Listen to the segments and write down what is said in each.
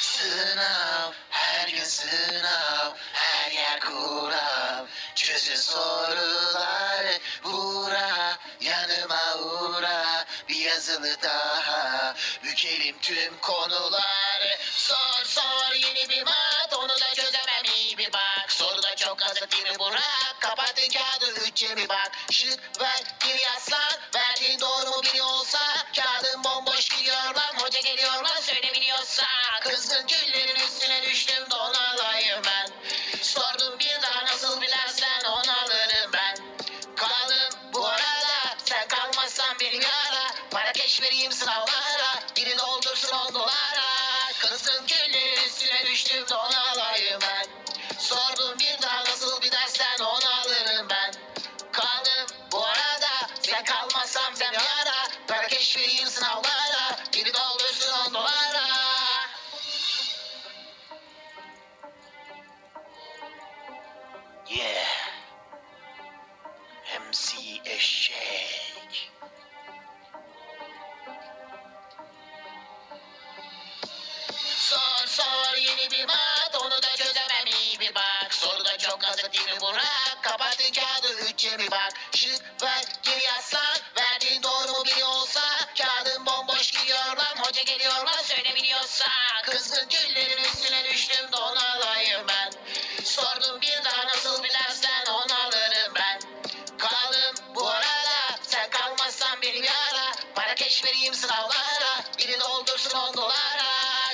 Sınav, her gün sınav, her yer kurav. Çözün soruları, vura, yanıma uğra. Bir yazılı daha, bükelim tüm konuları. Sor sor yeni bir mat, onu da çözemem iyi bir bak. Soruda çok hazır değil mi Burak? Kapatın kağıdı, üçe bir bak. Şık ver, bir yaslan. Geliyor lan söyleyebiliyorsa Kızgın güllerin üstüne düştüm don alayım ben. Sordum bir daha nasıl bilersen onu alırım ben. Kaldım bu arada Sen kalmazsan beni ara. Para keş vereyim sınavlara Biri doldursun on dolara Kızgın güllerin üstüne düştüm don alayım ben. Sordum bir daha nasıl bir dersen onu alırım ben. Kaldım bu arada Sen kalmazsam sen yara Para keş vereyim sınavlara Eşek. Sor sor yeni bir mat onu da çözemem iyi bir bak. Soruda çok azı değil mi Burak? Kapattın kağıdı üçe bir bak. Şık ver geri yazsan Verdiğin doğru mu biri olsa. Kağıdın bomboş gidiyor lan Hoca geliyor lan söyleyebiliyorsa Kızgın güllerin Keş vereyim sınavlara Biri doldursun on dolara.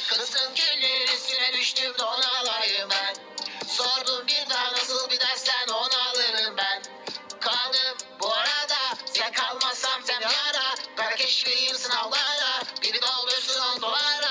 Kızgın güllerin üstüne düştüm de onu alayım ben. Sordum bir daha nasıl bir dersen onu alırım ben. Kaldım bu arada Sen kalmazsam sen bir ara. Para keş vereyim sınavlara Biri doldursun on dolara